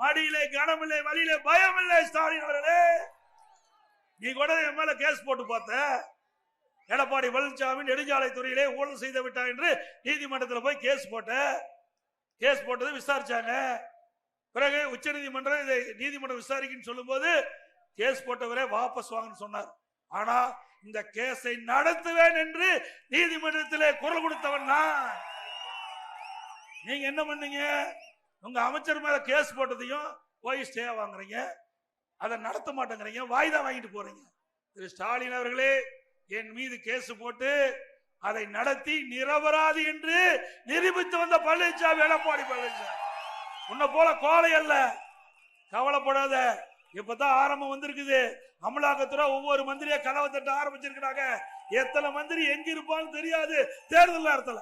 மடியிலே கனமில்லை வழியிலே பயம் இல்லை ஸ்டாலின் அவர்களே. நீ கூட என் மேல கேஸ் போட்டு பார்த்த. எடப்பாடி பழனிசாமி நெடுஞ்சாலை துறையிலே ஊழல் செய்து விட்டா என்று நீதிமன்றத்தில் போய் கேஸ் போட்ட. கேஸ் போட்டது விசாரிச்சாங்க. பிறகு உச்சநீதிமன்றம் இதை நீதிமன்றம் விசாரிக்குன்னு சொல்லும்போது கேஸ் போட்டவரே வாபஸ் வாங்கன்னு சொன்னார். ஆனா இந்த கேஸை நடத்துவேன் என்று நீதிமன்றத்திலே குரல் கொடுத்தவன் தான் நீங்க என்ன பண்ணீங்க? உங்க அமைச்சர் மேல கேஸ் போட்டதையும் போய் ஸ்டே வாங்குறீங்க. அதை நடத்த மாட்டேங்கிறீங்க. வாய்தா வாங்கிட்டு போறீங்க. திரு ஸ்டாலின் அவர்களே என் மீது கேஸ் போட்டு அதை நடத்தி நிரபராது என்று நிரூபித்து வந்த பழனிசாமி எடப்பாடி பழனிசாமி உன்னை போல கோலை அல்ல. கவலைப்படாத. இப்பதான் ஆரம்பம் வந்திருக்குது. அமலாக்கத்துறை ஒவ்வொரு மந்திரியா கனவு தட்ட ஆரம்பிச்சிருக்கிறாங்க. எத்தனை மந்திரி எங்க இருப்பான்னு தெரியாது. தேர்தல் நேரத்துல.